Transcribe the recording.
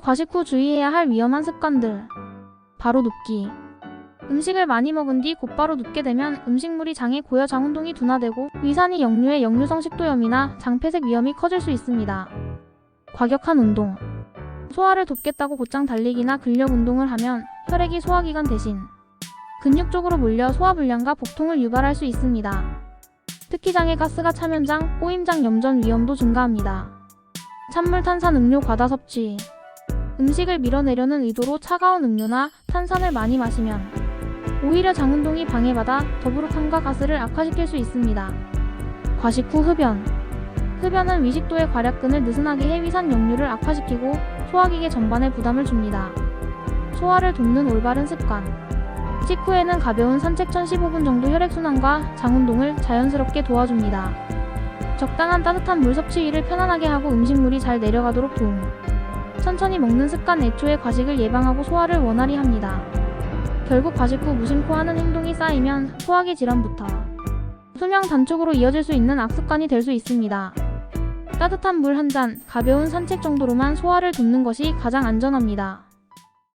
과식 후 주의해야 할 위험한 습관들. 바로 눕기. 음식을 많이 먹은 뒤 곧바로 눕게 되면 음식물이 장에 고여 장운동이 둔화되고 위산이 역류해 역류성 식도염이나 장폐색 위험이 커질 수 있습니다. 과격한 운동. 소화를 돕겠다고 곧장 달리기나 근력 운동을 하면 혈액이 소화기관 대신 근육 쪽으로 몰려 소화불량과 복통을 유발할 수 있습니다. 특히 장에 가스가 차면 장, 꼬임장 염전 위험도 증가합니다. 찬물 탄산 음료 과다 섭취. 음식을 밀어내려는 의도로 차가운 음료나 탄산을 많이 마시면 오히려 장운동이 방해받아 더부룩함과 가스를 악화시킬 수 있습니다. 과식 후 흡연. 흡연은 위식도의 괄약근을 느슨하게 해 위산 역류를 악화시키고 소화기계 전반에 부담을 줍니다. 소화를 돕는 올바른 습관. 식후에는 가벼운 산책 1015분 정도 혈액순환과 장운동을 자연스럽게 도와줍니다. 적당한 따뜻한 물 섭취를 편안하게 하고 음식물이 잘 내려가도록 도움. 천천히 먹는 습관 애초에 과식을 예방하고 소화를 원활히 합니다. 결국 과식 후 무심코 하는 행동이 쌓이면 소화기 질환부터 수명 단축으로 이어질 수 있는 악습관이 될 수 있습니다. 따뜻한 물 한 잔, 가벼운 산책 정도로만 소화를 돕는 것이 가장 안전합니다.